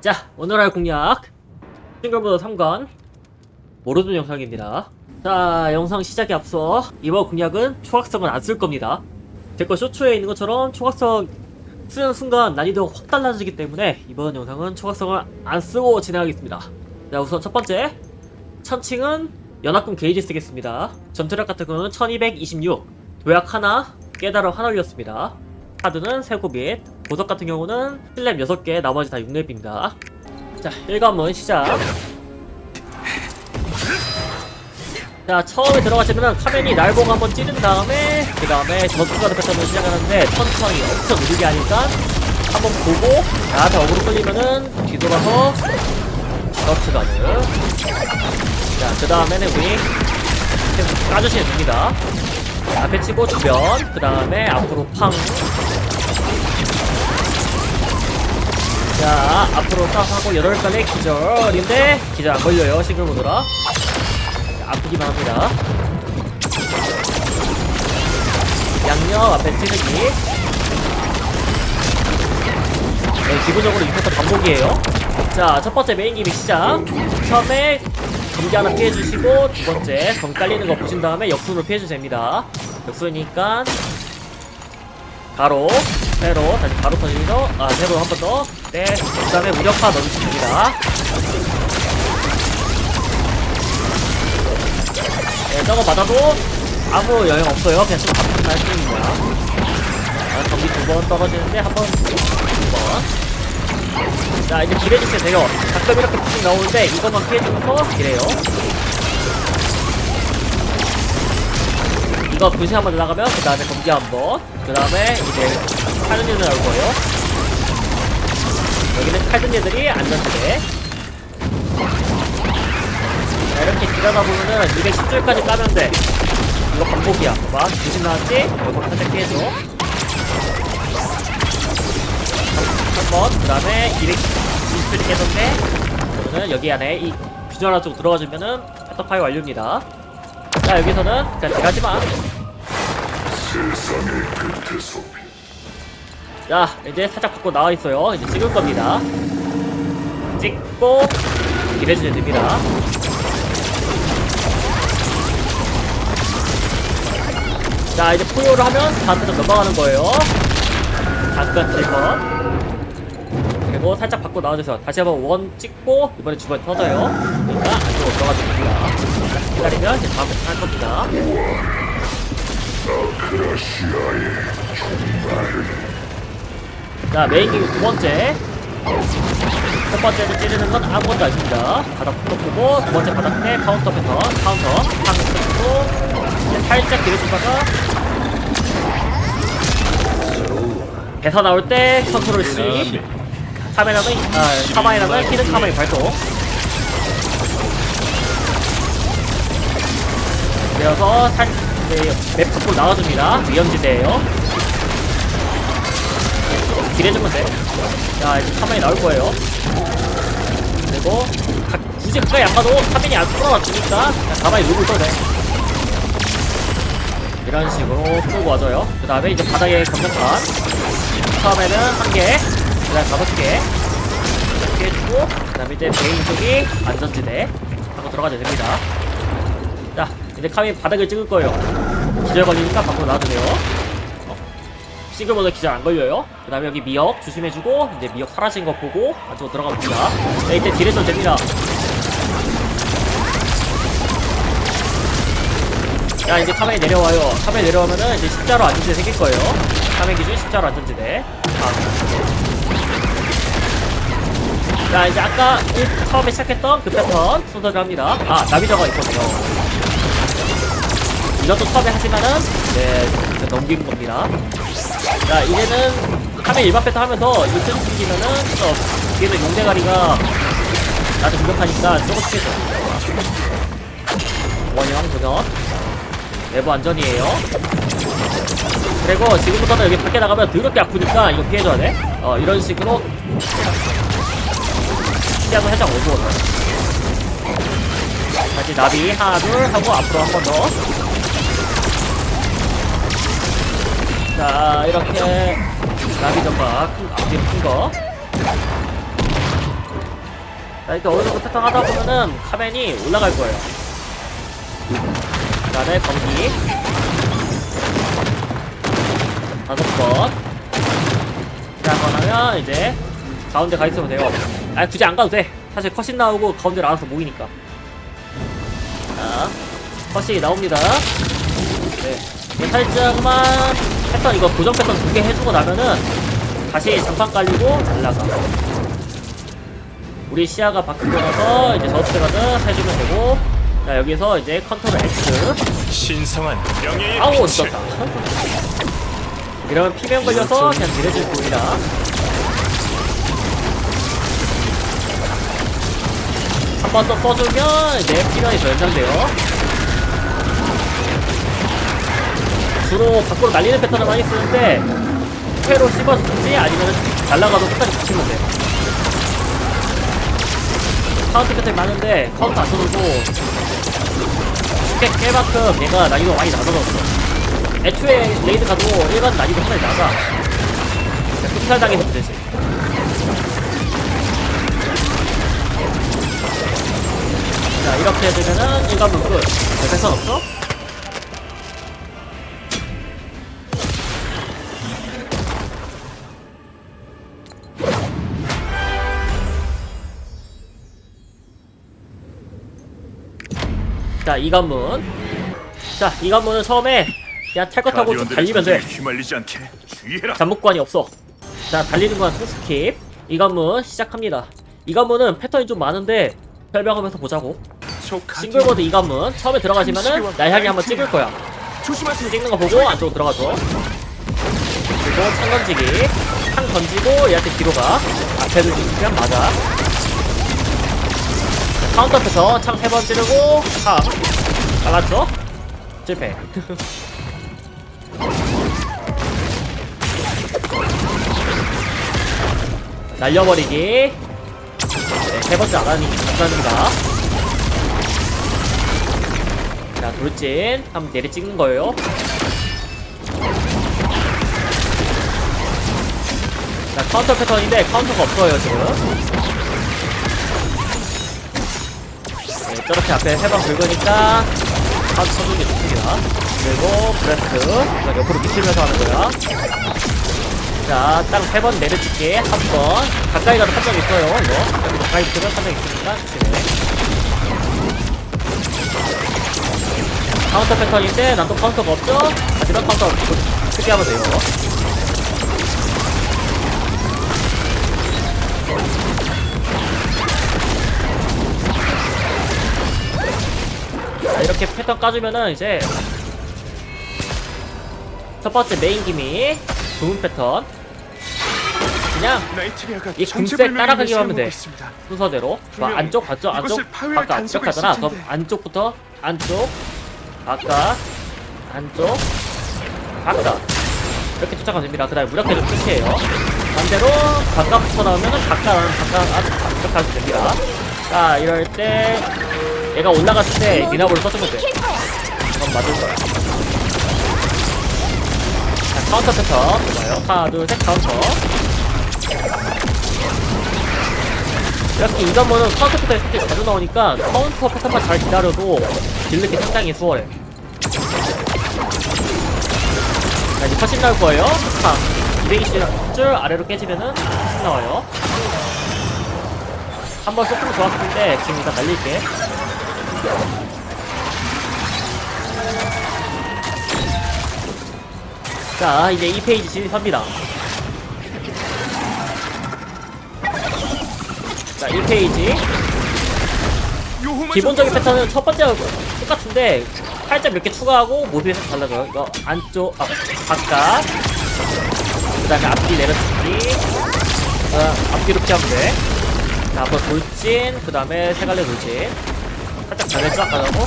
자, 오늘 할 공략 싱글보드 3관 모르는 영상입니다. 자, 영상 시작에 앞서 이번 공략은 초각성은 안 쓸 겁니다. 제거 쇼츠에 있는 것처럼 초각성 쓰는 순간 난이도가 확 달라지기 때문에 이번 영상은 초각성을 안 쓰고 진행하겠습니다. 자, 우선 첫 번째 천칭은 연합금 게이지 쓰겠습니다. 전투력 같은 경우는 1226, 도약 하나, 깨달음 하나 올렸습니다. 카드는 세고 및 보석 같은 경우는 슬랩 6개 나머지 다 6렙입니다. 자 1관문 시작. 자 처음에 들어가시면은 카멘이 날 보고 한번 찌른 다음에 그 다음에 전투가드 패턴을 시작하는데 천천히 엄청 느리게 하니까 한번 보고 나한테 어그로 끌리면은 뒤돌아서 너트가드. 자그 다음에는 우리 까주시면 됩니다. 앞에 치고 주변 그 다음에 앞으로 팡 자, 앞으로 딱 하고 여덟 발의 기절인데 기절 안 걸려요 싱글 모드라. 자, 아프기만 합니다. 양옆 앞에 찌르기. 네, 기본적으로 6패턴 반복이에요. 자, 첫 번째 메인 기믹 시작. 처음에 검기 하나 피해주시고 두 번째 검 깔리는 거 보신 다음에 역순으로 피해주셔도 됩니다. 역순이니까 가로, 세로, 다시 가로 터지죠? 아, 세로 한 번 더. 네. 그 다음에 넣어주시면 됩니다. 네, 저거 맞아도 아무 영향 없어요. 그냥 좀 바쁜 할 뿐입니다. 아, 전기 두 번 떨어지는데 한 번, 두 번. 자, 이제 딜해주세요, 돼요. 가끔 이렇게 부팅 나오는데 이것만 피해주면서 딜해요. 이거 분신 한번 나가면 그 다음에 검기 한번. 그 다음에 이제 칼든이들 나올 거예요. 여기는 칼든이들이 안전지대 자 이렇게 길어다 보면은 210줄까지 까면 돼. 이거 반복이야. 봐봐. 분신 나왔지? 이거 살짝 피해줘. 한번 그 다음에 220줄 깨졌네. 그러면은 여기 안에 이 균열 안쪽 들어가주면은 패턴파이 완료입니다 자 여기서는 그냥 딜하지마. 세상의 끝에서 자 이제 살짝 밖으로 나와 있어요. 이제 찍을 겁니다. 찍고 딜해주면 됩니다. 자 이제 포효를 하면 다음 패턴 넘어가는 거예요. 잠깐 딜컷 그리고 살짝 밖으로 나와주세요. 다시 한번 원 찍고 이번에 주변에 터져요. 그러니까 안쪽으로 자, 기다리면 이제 다음 할 겁니다. 자 메인 기구 두 번째. 첫 번째로 찌르는 건 아무것도 아닙니다. 바닥부터 보고 두 번째 바닥 때 카운터 패턴 카운터 카운터 이제 살짝 길어주다가. 배서 나올 때 컨트롤 C 카메라는 아 카마이라는 히든 카마이 발동 그래서 살 네, 맵 밖으로 나와줍니다 위험지대예요 딜해주면 돼. 자, 이제 카멘이 나올 거예요. 그리고, 가, 굳이 가까이 안 가도 카멘이 안 풀어놨으니까, 그냥 가만히 누르고 있어도 돼. 이런 식으로 풀고 와줘요. 그 다음에 이제 바닥에 검정판. 처음에는 한 개, 그 다음 다섯 개. 이렇게 해주고, 그 다음에 이제 메인 쪽이 안전지대. 하고 들어가야 됩니다. 자, 이제 카멘이 바닥을 찍을 거예요. 기절 걸리니까 밖으로 나와주세요. 싱글모드 기절 안 걸려요. 그 다음에 여기 미역 조심해주고, 이제 미역 사라진 거 보고, 안쪽으로 들어갑니다. 네, 이때 딜해줘도 됩니다. 자, 이제 카메이 내려와요. 카메이 내려오면은 이제 십자로 안전지대 생길 거예요. 카메이 기준 십자로 안전지대. 아. 자, 이제 아까 일- 처음에 시작했던 그 패턴 순서를 합니다. 아, 나비저가 있거든요. 이것도 처음에 하시면은, 네, 넘기는 겁니다. 자 이제는 카메 일반 패턴 하면서 계속 숨기면은 저 뒤에서 용대가리가 나한테 공격하니까 조금씩 해줘 원형 도전 내부 안전이에요 그리고 지금부터는 여기 밖에 나가면 더럽게 아프니까 이거 피해줘야 돼어 이런 식으로 시야도 살짝 어두워서 다시 나비 하나 둘 하고 앞으로 한 번 더 자 이렇게 나비 큰 앞뒤로 큰거 자, 이렇게 어느 정도 패턴 하다 보면은 카멘이 올라갈 거예요. 그 다음에 검기. 다섯 번. 자, 한번 하면 이제 가운데 가 있으면 돼요. 아, 굳이 안 가도 돼. 사실 컷신 나오고 가운데로 알아서 모이니까. 자, 컷이 나옵니다. 네. 살짝만 패턴 이거 고정 패턴 두 개 해주고 나면은 다시 장판 깔리고 날라가. 우리 시야가 바뀌고 나서 이제 저스트 가든 해주면 되고 자 여기서 이제 컨트롤 X 신성한 명예의 아우 있었다 이러면 피면 걸려서 그냥 느려질 보이라 한 번 더 써주면 피면이 더 연장돼요. 주로 밖으로 날리는 패턴을 많이 쓰는데 회로 씹어주든지 아니면 날라가도 끝까지 붙이면 돼요 카운트 패턴이 많은데 카운트 안 써주고 쉽게 깰 만큼 얘가 난이도 많이 낮아졌어. 애초에 레이드 가도 일반 난이도 하나에 나가 흡살당해서 문제지 자 이렇게 되면은 일반문 끝별 패턴 없어? 자, 이 관문. 자, 이 관문은 처음에 그냥 탈것 타고 좀 달리면 돼. 휘말리지 않게 주의해라. 잠복관이 없어. 자, 달리는 건 스킵. 이 관문 시작합니다. 이 관문은 패턴이 좀 많은데 설명하면서 보자고. 싱글보드 이 관문 처음에 들어가시면은 날 향해 한번 찍을 거야. 조심하세요. 찍는 거 보고 안쪽으로 들어가죠. 그리고 창 던지기. 창 던지고 얘한테 뒤로 가. 앞에를 찍으면 맞아. 자, 카운터 패턴 창세 번 찌르고 탁. 잘랐죠? 실패. 날려버리기. 네, 세 번째 안 하니 감사합니다. 자, 돌진. 한번 내리 찍는 거예요. 자, 카운터 패턴인데 카운터가 없어요, 지금. 네, 저렇게 앞에 세 번 긁으니까 카운터 쳐주는 게 좋습니다. 그리고 브레스트. 자, 옆으로 미치면서 하는 거야. 자, 딱세번 내려찍기. 한 번. 가까이 가도 판정 있어요, 이거. 여기 가까이 붙으면 판정 있으니까 조심 카운터 패턴인데 난 또 카운터가 없죠? 하지만 카운터 크게 하면 돼요. 자, 이렇게 패턴 까주면은 이제 첫 번째 메인 기믹 좋은 패턴 그냥 이 금색 따라가기만 하면 돼. 순서대로 자, 분명히 안쪽 봤죠? 안쪽 단서가 이렇게 하잖아 그럼. 안쪽부터 안쪽 바깥. 안쪽. 바깥. 이렇게 쫓아가면 됩니다. 그 다음에 무력해도 끝이에요. 반대로 바깥부터 나오면은 바깥 바깥 안 이렇게 하면 됩니다. 자 이럴 때 얘가 올라갔을 때 미나볼을 써주면 돼 그럼 맞을 거야. 자 카운터 패턴 좋아요. 하나 둘 셋 카운터 이렇게 이전문은 카운터 패턴이 솔직히 자주 나오니까 카운터 패턴만 잘 기다려도 딜르기 상당히 수월해. 자, 이제 컷신 나올 거예요. 탁. 220줄 아래로 깨지면은 컷신 나와요. 한 번 쏘으면 좋았을 텐데 지금 일단 날릴게. 자, 이제 2페이지 진입합니다. 자, 1페이지. 기본적인 패턴은 첫 번째하고 똑같은데 살짝 몇개 추가하고 살짝 달라져요. 이거 안쪽, 아, 바깥. 그 다음에 앞뒤 내려치기. 어, 앞뒤로 피하면 돼. 자, 앞으로 돌진. 그 다음에 세 갈래 돌진. 살짝 잘했죠? 아까하고.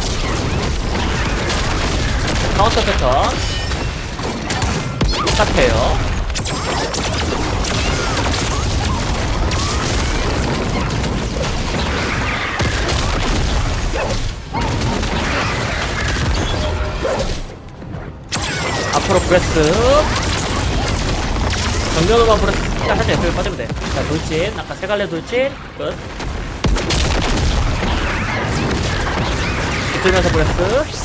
카운터 패턴. 똑같아요. 앞으로 브레스. 정면으로만 브레스 살짝 살짝 옆으로 빠지면 돼자 돌진. 아까 세 갈래 돌진. 끝. 들면서 브레스.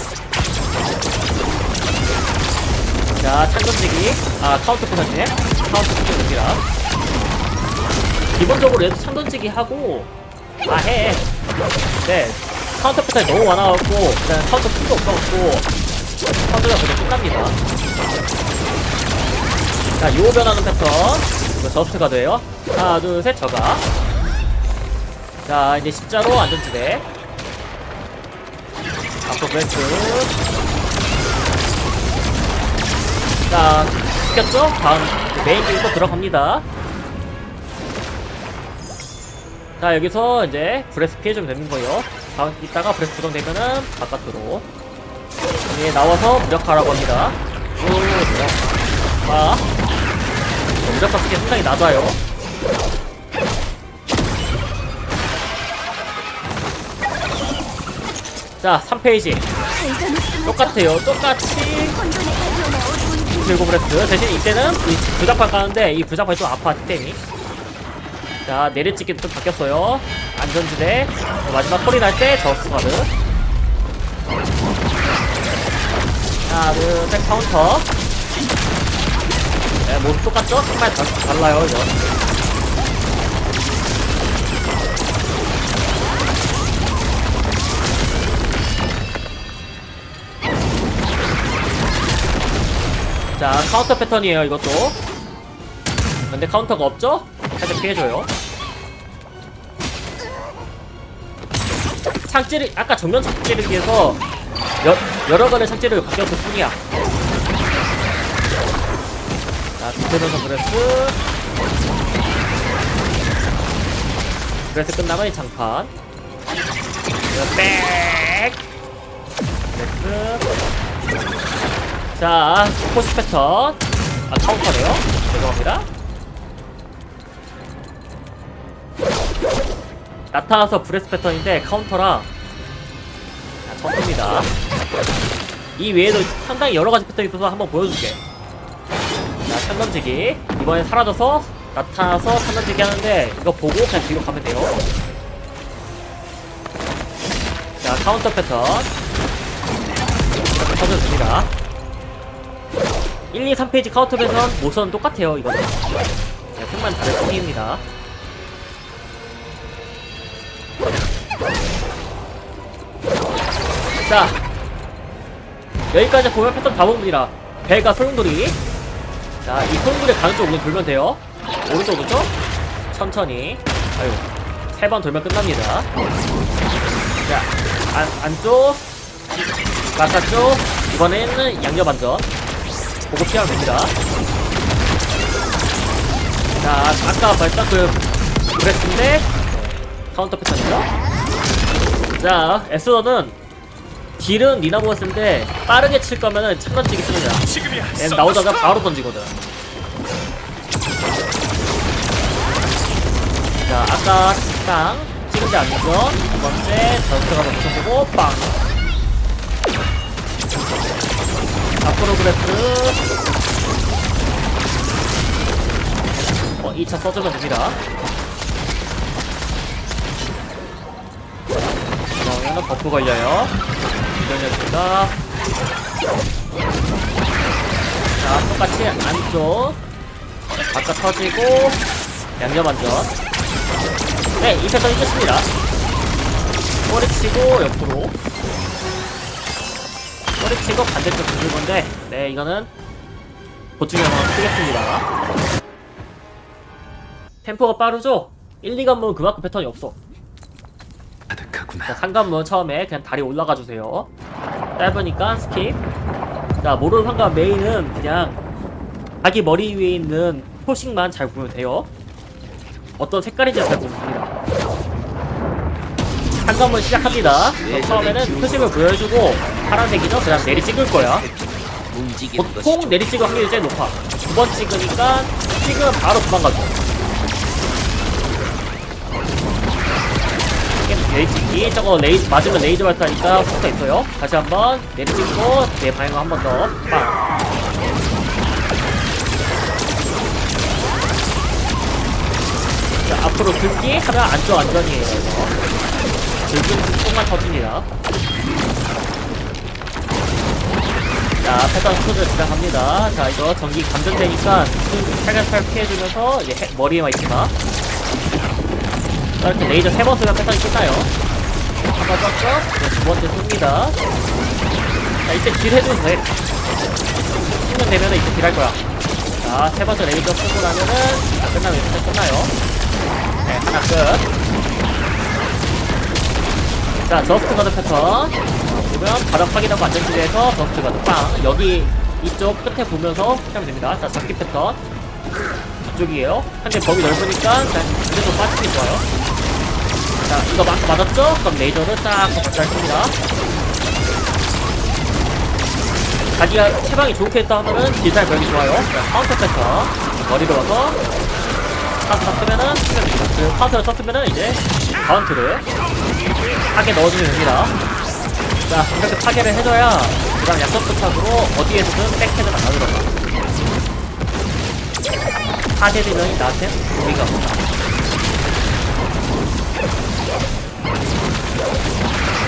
자 창점지기 아 카운트 포션지 카운트 포션 옮기라. 기본적으로 얘도 창점지기 하고 아해네. 카운터 포션이 너무 많아갖고 그냥 카운터 풀도 없어갖고 카운터가 그냥 끝납니다. 자, 요 변하는 패턴. 이거 저스트가 돼요. 하나, 둘, 셋, 저가. 자, 이제 십자로 안전지대. 앞으로 브레이크. 자, 시켰죠? 다음 메인 길로 들어갑니다. 자, 여기서 이제 브레스 피해주면 되는 거예요. 다음, 이따가 브레스 고정되면은 바깥으로. 예, 나와서 무력화라고 합니다. 오, 무력. 아. 무력화 쓰기 상당히 낮아요. 자, 3페이지. 똑같아요. 똑같이 들고 브레스. 대신 이때는 이 부작판 까는데 이 부작판이 좀 아파, 템이. 자, 내리찍기도 좀 바뀌었어요. 안전지대. 마지막 소리 날 때 저스 가드. 하나, 둘, 셋, 카운터. 네, 모두 똑같죠? 정말 다, 달라요, 이거. 자, 카운터 패턴이에요, 이것도. 근데 카운터가 없죠? 살짝 피해줘요. 창찌르, 아까 정면 창찌르기에서 여, 여러 번의 창찌르기 바뀌었을 뿐이야. 자, 비트면서 브레스. 브레스 끝나면 이 장판. 백! 브레스. 자, 포스 패턴. 아, 카운터네요. 죄송합니다. 나타나서 브레스 패턴인데 카운터라 자, 쳤습니다. 이 외에도 상당히 여러 가지 패턴이 있어서 한번 보여줄게. 자, 찬 던지기. 이번에 사라져서 나타나서 찬 던지기 하는데 이거 보고 그냥 뒤로 가면 돼요. 자, 카운터 패턴. 이렇게 터져줍니다. 1, 2, 3페이지 카운터 배선 모션 똑같아요, 이거는. 네, 승만 다를 뿐입니다. 자, 여기까지 보면 패턴 다 봅니다. 배가 소용돌이. 자, 이 소용돌이 가는 쪽으로 돌면 돼요. 오른쪽, 오른쪽. 천천히. 아유, 세 번 돌면 끝납니다. 자, 안, 안쪽. 바깥쪽. 이번에는 양옆 안전. 보고 피하면 됩니다. 자, 아까 봤던 그 브레스인데 카운터 패턴이죠. 자, 에스더는 딜은 니나보가 쓰는데 빠르게 칠 거면은 창 던지기 쓰는 거야. 얘 나오자마자 바로 던지거든. 자, 아까 땅 찍은데 안 되죠? 두 번째 전투가 먼저 보고 빵. 앞으로 브레스. 어, 2차 써주면 됩니다. 그러면 버프 걸려요. 이동했습니다. 자, 똑같이 안쪽. 바깥 터지고, 양념 안전. 네, 이 패턴이 끝입니다. 꼬리 치고, 옆으로. 꼬리 치고 반대쪽 돌릴 건데, 네, 이거는 한번 쓰겠습니다. 템포가 빠르죠? 1, 2관문은 그만큼 패턴이 없어. 상관문 처음에 그냥 다리 올라가 주세요. 짧으니까 스킵. 자, 모르는 상관 메인은 그냥 자기 머리 위에 있는 표식만 잘 보면 돼요. 어떤 색깔인지 잘 보면 됩니다. 상관문 시작합니다. 그럼 처음에는 표식을 보여주고 파란색이죠? 그냥 내리 찍을 거야. 보통 내리 찍을 확률이 제일 높아. 두 번 찍으니까 찍으면 바로 도망가죠. 내리 찍기 저거 레이 맞으면 레이저 발사니까 속도 있어요. 다시 한번 내리 찍고 내 방향을 한번 더. 빵. 자 앞으로 들기 하면 안쪽 안전이에요. 이거. 들기 통만 터집니다. 자, 패턴 스포를 시작합니다. 자, 이거 전기 감전되니까 살살살 피해주면서 이제 해- 머리에만 있지 마. 자, 이렇게 레이저 세번 쓰면 패턴이 끝나요. 한번 썼죠? 이제 두 번째 씁니다. 자, 이때 딜 해주면 돼. 쓰면 되면은 이때 딜할 거야. 자, 세 번째 레이저 쓰고 나면은 자, 끝나면 이때 끝나요. 네, 하나 끝. 자, 저스트 가드 패턴. 보면 바닥 확인하고 안전지대에서 저스트 가드 빵. 여기 이쪽 끝에 보면서 하면 됩니다. 자, 잡기 패턴. 뒤쪽이에요. 근데 범위 넓으니까 자, 그래도 빠지기 좋아요. 자, 이거 막 맞았죠? 그럼 레이저를 딱 발사했습니다. 자기가 체방이 좋게 했다 하면은 딜타임 별이 좋아요. 자, 카운터 패턴. 머리로 와서 카운터 쓰면은 쓰면 됩니다. 그리고 카운터를 썼으면은 이제 카운트를 파괴 넣어주면 됩니다. 자, 이렇게 파괴를 해줘야 그 다음 약속 부탁으로 어디에서든 백헤드가 나오더라고요. 파괴되면 나한테 우리가 없다.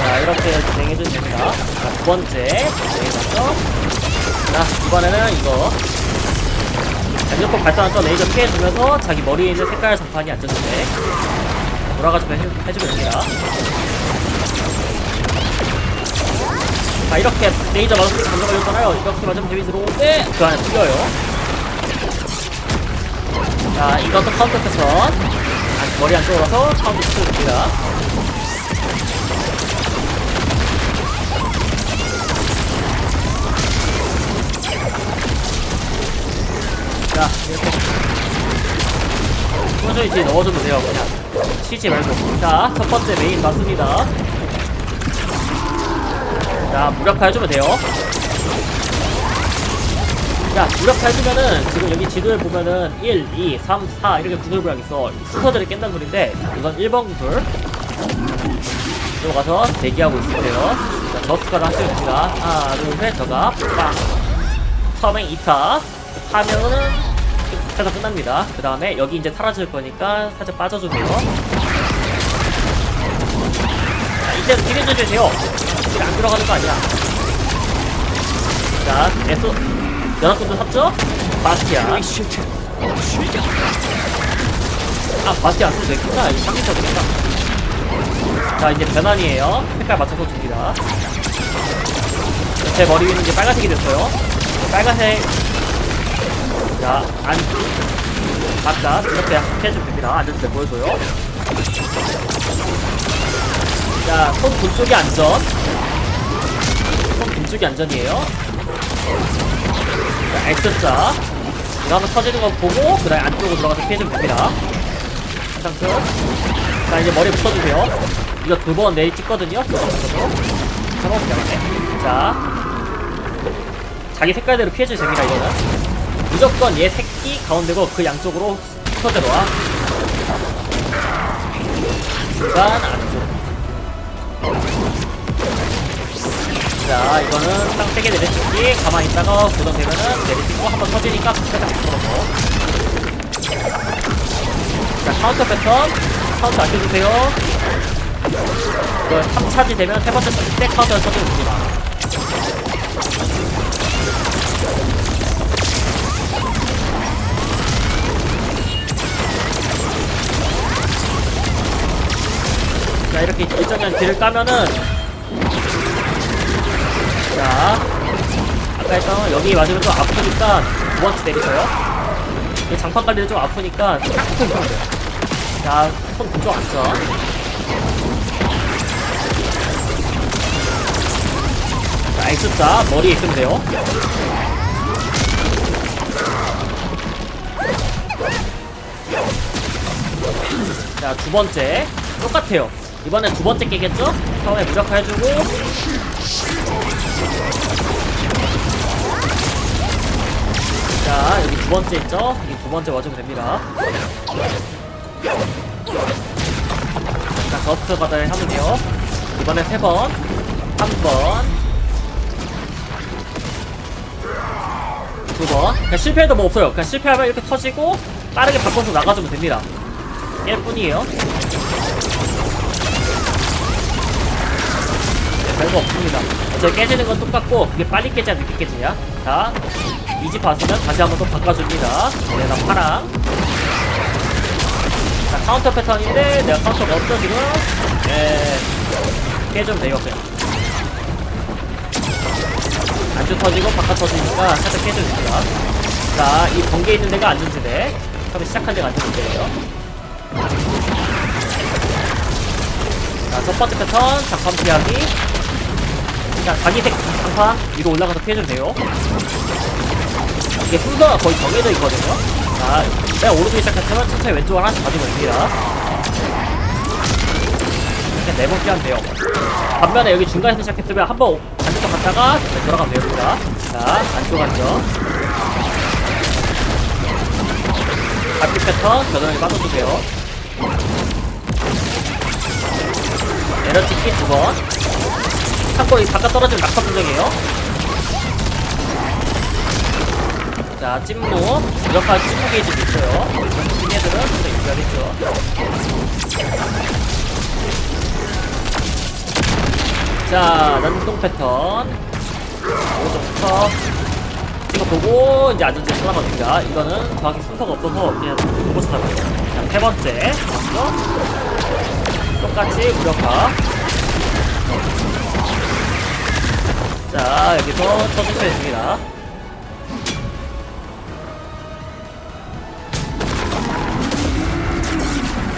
자, 이렇게 진행해주면 됩니다. 자, 두 번째. 레이저. 자, 이번에는 이거. 자, 이렇게 발사한 레이저 피해주면서 자기 머리에 있는 색깔 장판이 안전한데 돌아가지고 해, 해주면 됩니다. 자, 이렇게 레이저 맞아서 감정 걸렸잖아요. 이렇게 맞으면 데미지 들어오는데 그 안에 튀겨요. 자, 이것도 카운터 패턴. 안- 머리 안쪽으로 가서 카운터 치워줍니다. 자, 이렇게. 꾸준히 뒤에 넣어주면 돼요, 그냥. 치지 말고. 자, 첫 번째 메인 맞습니다. 자, 무력화 해주면 돼요. 자, 무력화 해주면은, 지금 여기 지도에 보면은, 1, 2, 3, 4, 이렇게 구슬구랑 있어. 스커들을 깬다는 소린데, 이건 1번 구슬. 이쪽으로 가서 대기하고 있으세요. 자, 저스카를 하시면 됩니다. 하나, 둘, 셋, 저가, 빵. 처음에 2타. 하면은, 해서 끝납니다. 그 다음에, 여기 이제 사라질 거니까, 살짝 빠져주세요. 자, 이때는 딜 해줘야 돼요. 딜안 들어가는 거 아니야. 자, 에소, 연합군도 샀죠? 바스티안. 아, 바스티안 써도 되겠구나. 이거 상기쳐 되겠다. 자, 이제 변환이에요. 색깔 맞춰서 줍니다. 제 머리 위는 이제 빨간색이 됐어요. 빨간색. 자, 안, 바깥. 이렇게 해주면 됩니다. 때 보여줘요. 자, 손 분쪽이 안전. 손 분쪽이 안전이에요. 자, X자. 한번 터지는 거 보고, 그 다음에 안쪽으로 들어가서 피해주면 됩니다. 끝. 자, 이제 머리 붙여주세요. 이거 두 번 내리 찍거든요. 붙여네. 자. 자기 색깔대로 피해주면 됩니다, 이거는. 무조건 얘 새끼 가운데고 그 양쪽으로 터져들어와. 중간 안쪽. 자, 이거는 땅 세게 내려찍기. 가만히 있다가 고정되면은 내려찍고 한번 터지니까 살짝 앞으로서. 자, 카운터 패턴. 카운터 아껴주세요. 이거 3차지 되면 세 번째 때 카운터를 쳐주면 됩니다. 일정한 딜을 까면은 자, 아까 했던 여기 맞으면 좀 아프니까 두 번째 내리셔요. 이 장판 관리도 좀 아프니까 딱 붙어 있으면 돼요. 자, 손 그쪽 안전. 자, X자 머리에 있으면 돼요. 자, 두 번째. 똑같아요. 이번엔 두 번째 깨겠죠? 처음에 무력화 해주고, 자, 여기 두 번째 있죠? 이두 번째 맞으면 됩니다. 자, 저스트 바다에 하면 돼요. 이번에 세 번, 한 번, 두 번. 그냥 실패해도 뭐 없어요. 그냥 실패하면 이렇게 터지고, 빠르게 바꿔서 나가주면 됩니다. 일 뿐이에요. 별거 없습니다. 저 깨지는 건 똑같고 그게 빨리 깨지냐 늦게 깨지냐? 자 이 집 봤으면 다시 한번 또 바꿔줍니다. 내가 파랑. 자 카운터 패턴인데 내가 카운터가 없죠 지금 예 깨주면 돼요 그냥. 안주 터지고 바깥 터지니까 살짝 깨줘줍니다. 자 이 번개 있는 데가 안전지대 처음에 시작한 데가 안전지대예요. 자, 첫 번째 패턴, 장판 피하기. 자, 자기색 장판 위로 올라가서 피해주면 돼요. 이게 순서가 거의 정해져 있거든요. 자, 내가 오른쪽에 시작했으면 천천히 왼쪽으로 하나씩 가지고 됩니다. 이렇게 네번 돼요. 반면에 여기 중간에서 시작했으면 한 번 반대쪽 갔다가 다시 돌아가면 됩니다. 자, 안쪽 안쪽. 앞뒤 패턴 변형이 빠져주세요. 내려찍기 두 번. 참고로 이 바깥 떨어지면 낙하 분정이에요. 자, 찐무. 무력화 찐무 게이지도 있어요. 찐 애들은 좀더 유리하겠죠. 자, 난동 패턴. 오른쪽부터. 이거 보고 이제 안전지 찾아갑니다. 이거는 정확히 순서가 없어서 그냥 보고 찾아봐요. 자, 세 번째. 먼저. 똑같이 무력화. 자, 여기서 쳐주셔야 됩니다.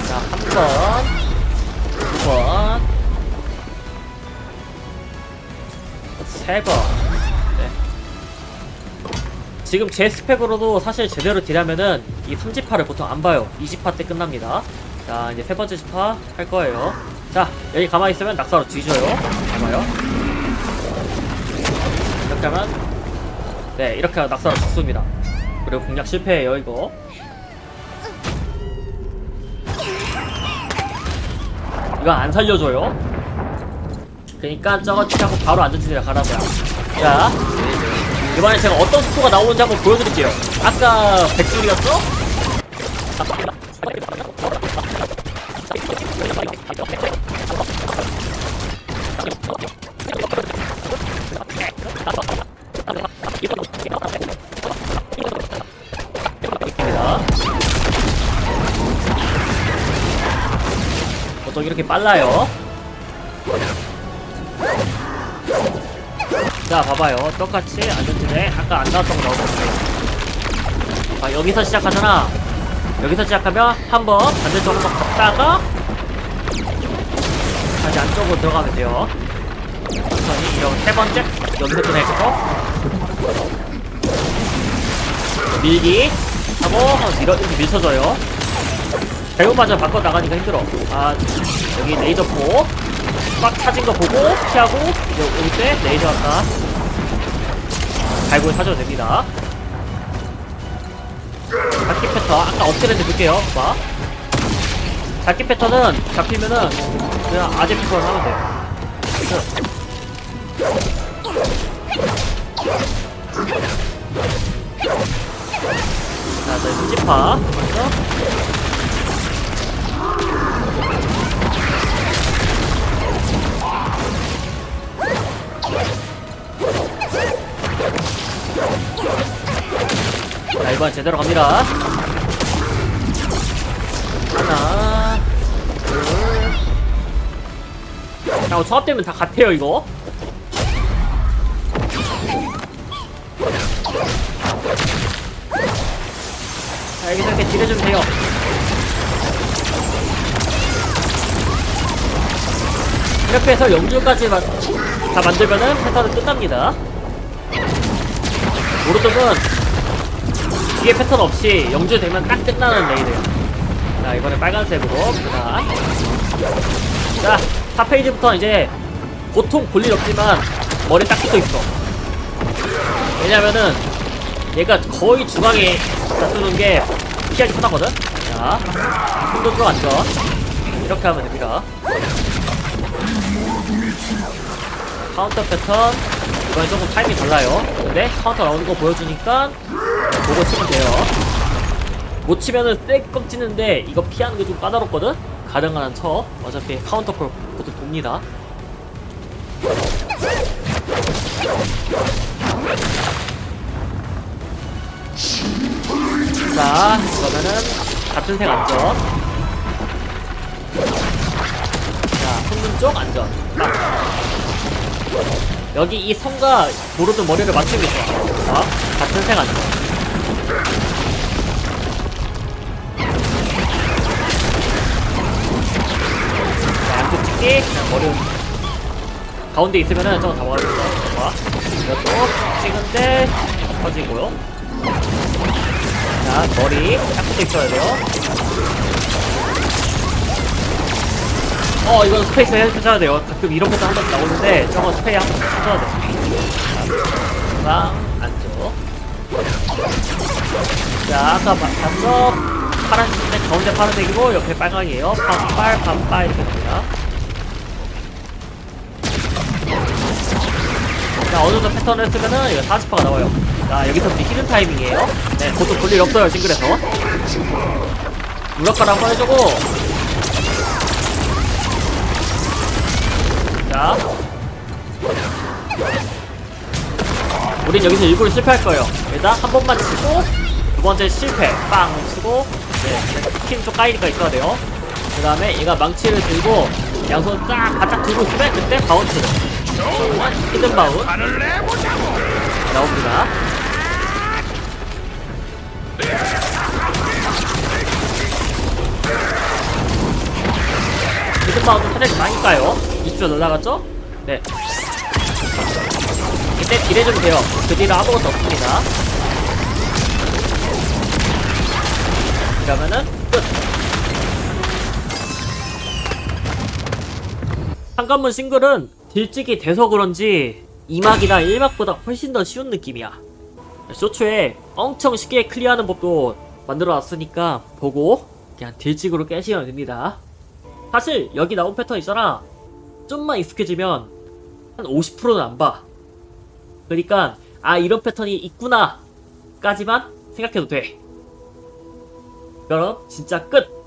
자, 한 번, 두 번, 세 번. 네. 지금 제 스펙으로도 사실 제대로 딜하면은 이 3지파를 보통 안 봐요. 2지파 때 끝납니다. 자, 이제 세 번째 지파 할 거예요. 자, 여기 가만히 있으면 낙사로 뒤져요. 봐봐요. 이렇게 하면, 네, 이렇게 낙사로 죽습니다. 그리고 공략 실패해요, 이거. 이거 안 살려줘요. 그러니까 저거 하고 바로 안전지대로 가라고요. 자, 이번에 제가 어떤 속도가 나오는지 한번 보여드릴게요. 아까 100줄이었어? 빨라요. 자, 봐봐요. 똑같이 안전지대 아까 안 나왔던 거 나오거든요. 아, 여기서 시작하잖아. 여기서 시작하면 한번 반대쪽으로 갔다가 다시 안쪽으로 들어가면 돼요. 천천히 이런 세 번째 여기서 끝내고 밀기 하고 이렇게 밀쳐줘요. 맞아 바꿔 나가니까 힘들어. 아 여기 레이저 포. 꽉 차진 거 보고 피하고 이제 올 때 레이저 아까 갈고리 사줘도 됩니다. 잡기 패턴 아까 엎드렸는데 볼게요. 봐. 잡기 패턴은 잡히면은 그냥 아재 패턴 하면 돼요. 자, 저희 수집파 먼저 자 이번 제대로 갑니다. 하나 둘. 자, 조합되면 다 같아요 이거. 자 여기서 이렇게 딜해주면 돼요. 이렇게 해서 영주까지 만, 다 만들면은 패턴은 끝납니다 오른쪽은 뒤에 패턴 없이 영주 되면 딱 끝나는 레이드예요. 자 이번에 빨간색으로 그다. 자 4페이지부터 이제 보통 볼 일 없지만 머리 딱 붙어 있어. 왜냐면은 얘가 거의 중앙에 놔두는 게 피하기 편하거든. 자 손도 들어갔죠. 이렇게 하면 됩니다. 카운터 패턴 이번에 조금 타이밍이 달라요. 근데 카운터 나오는 거 보여주니까 보고 치면 돼요. 못 치면은 떼껍 찌는데 이거 피하는 게 좀 까다롭거든? 가능한 한 쳐. 어차피 카운터 콜 보통 돕니다. 자, 그러면은 같은 색 안전. 자, 손님 쪽 안전. 딱. 여기 이 성과 모르는 머리를 맞추는 게 좋아. 자, 같은 색 안전. 자, 양쪽 찍기, 머리 가운데 있으면은 저거 다 먹어야겠다. 봐. 이것도 찍은데 터지고요. 자, 머리 딱 있어야 돼요. 어, 이건 스페이스 해줘야 돼요. 가끔 이런 것도 한 번씩 나오는데 저거 스페이 한 번씩 해줘야 돼. 자, 안쪽. 자, 아까 봤죠? 파란색, 가운데 파란색이고 옆에 빨강이에요. 반빨, 반빨 이렇게 됩니다. 자, 어느 정도 패턴을 쓰면은 이거 40%가 나와요. 자, 여기서부터 히든 타이밍이에요. 네, 그것도 볼일 없어요, 싱글에서. 무력화를 한번 해주고. 자. 우린 여기서 일부러 실패할 거예요. 일단 한 번만 치고, 두 번째 실패. 빵! 치고, 네, 팀좀 까이니까 있어야 돼요. 그 다음에 얘가 망치를 들고, 양손 딱 바짝 들고 있으면 그때 바운스. 히든 바운. 나옵니다. 미드 파운드 사실 많이 까요? 20초 올라갔죠? 네. 이때 딜해주면 돼요. 그 뒤로 아무것도 없습니다. 그러면은 끝. 상관문 싱글은 딜찍이 돼서 그런지 2막이나 1막보다 훨씬 더 쉬운 느낌이야. 쇼츠에 엄청 쉽게 클리어하는 법도 만들어 놨으니까 보고 그냥 딜찍으로 깨시면 됩니다. 사실 여기 나온 패턴 있잖아. 좀만 익숙해지면 한 50%는 안 봐. 그러니까 아 이런 패턴이 있구나 까지만 생각해도 돼. 그럼 진짜 끝!